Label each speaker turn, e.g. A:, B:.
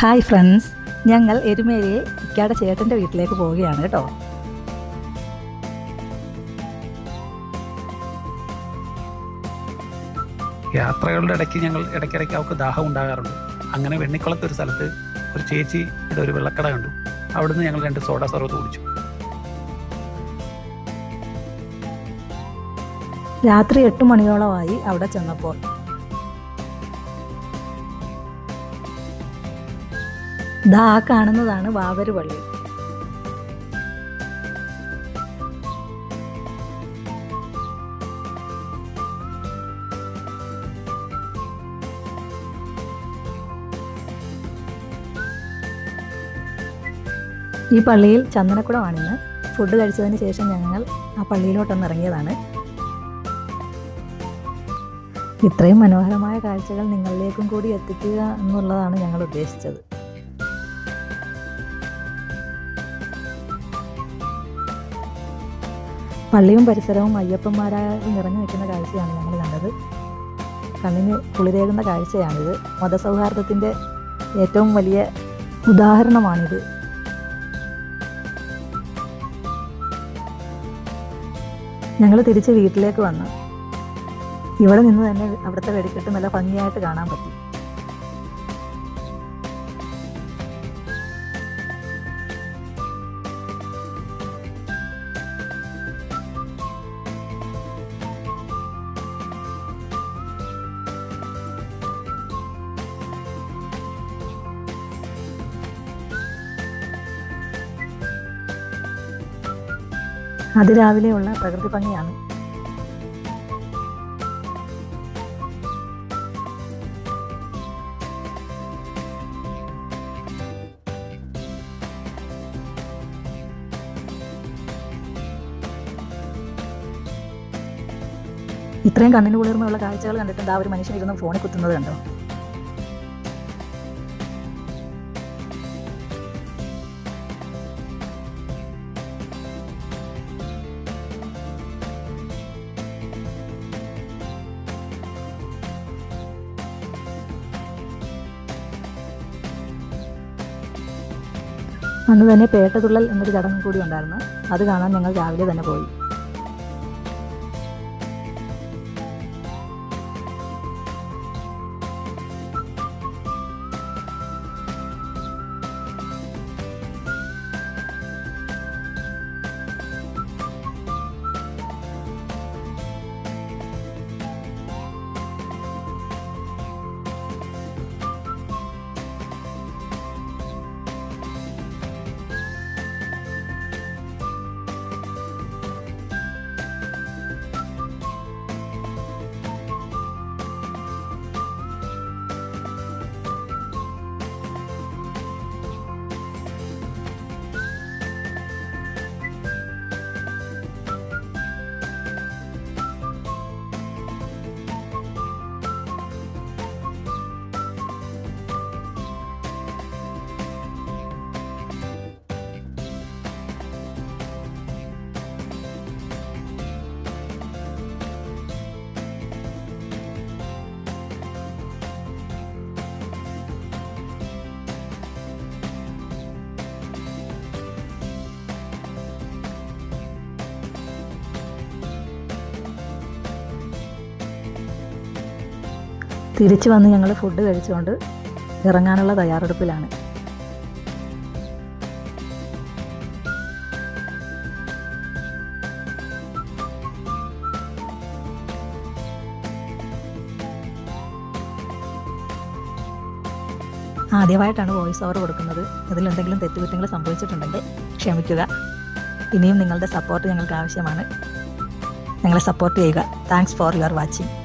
A: Hi friends. ഞങ്ങൾ എരുമേലിയെ ഇക്കാടെ ചേട്ടന്റെ വീട്ടിലേക്ക് പോവുകയാണ് കേട്ടോ.
B: യാത്രകളുടെ ഇടയ്ക്ക് ഞങ്ങൾ ഇടയ്ക്കിടയ്ക്ക് അവർക്ക് ദാഹം ഉണ്ടാകാറുണ്ട്. അങ്ങനെ വെണ്ണിക്കുളത്ത് ഒരു സ്ഥലത്ത് ഒരു ചേച്ചിയുടെ ഒരു വെള്ളക്കട കണ്ടു. അവിടുന്ന് ഞങ്ങൾ രണ്ട് സോഡ സർവത്ത് കുടിച്ചു.
A: രാത്രി എട്ട് മണിയോളമായി അവിടെ ചെന്നപ്പോൾ ദാ കാണുന്നതാണ് വാവര് പള്ളി. ഈ പള്ളിയിൽ ചന്ദനക്കുടമാണിന്ന്. ഫുഡ് കഴിച്ചതിന് ശേഷം ഞങ്ങൾ ആ പള്ളിയിലോട്ടൊന്ന് ഇറങ്ങിയതാണ്. ഇത്രയും മനോഹരമായ കാഴ്ചകൾ നിങ്ങളിലേക്കും കൂടി എത്തിക്കുക എന്നുള്ളതാണ് ഞങ്ങൾ ഉദ്ദേശിച്ചത്. പള്ളിയും പരിസരവും അയ്യപ്പന്മാരായി നിറഞ്ഞു നിൽക്കുന്ന കാഴ്ചയാണ് ഞങ്ങൾ കണ്ടത്. കണ്ണിന് കുളിരേകുന്ന കാഴ്ചയാണിത്. മതസൗഹാർദ്ദത്തിന്റെ ഏറ്റവും വലിയ ഉദാഹരണമാണിത്. ഞങ്ങൾ തിരിച്ച് വീട്ടിലേക്ക് വന്നു. ഇവിടെ നിന്ന് തന്നെ അവിടുത്തെ വെടിക്കെട്ട് നല്ല ഭംഗിയായിട്ട് കാണാൻ പറ്റി. അതിരാവിലെയുള്ള പ്രകൃതി ഭംഗിയാണ്. ഇത്രയും കണ്ണിന് കുളിർമയുള്ള കാഴ്ചകൾ കണ്ടിട്ടുണ്ട് ആ ഒരു മനുഷ്യൻ ഇരുന്ന് ഫോണിൽ കുത്തുന്നത് കണ്ടോ? അന്ന് തന്നെ പേട്ടതുള്ളൽ എന്നൊരു ചടങ്ങ് കൂടി ഉണ്ടായിരുന്നു. അത് കാണാൻ ഞങ്ങൾ രാവിലെ തന്നെ പോയി. തിരിച്ചു വന്ന് ഞങ്ങൾ ഫുഡ് കഴിച്ചുകൊണ്ട് ഇറങ്ങാനുള്ള തയ്യാറെടുപ്പിലാണ്. ആദ്യമായിട്ടാണ് വോയിസ് ഓവർ കൊടുക്കുന്നത്. അതിലെന്തെങ്കിലും തെറ്റുകുറ്റങ്ങൾ സംഭവിച്ചിട്ടുണ്ടെങ്കിൽ ക്ഷമിക്കുക. ഇനിയും നിങ്ങളുടെ സപ്പോർട്ട് ഞങ്ങൾക്ക് ആവശ്യമാണ്. ഞങ്ങളെ സപ്പോർട്ട് ചെയ്യുക. Thanks for your watching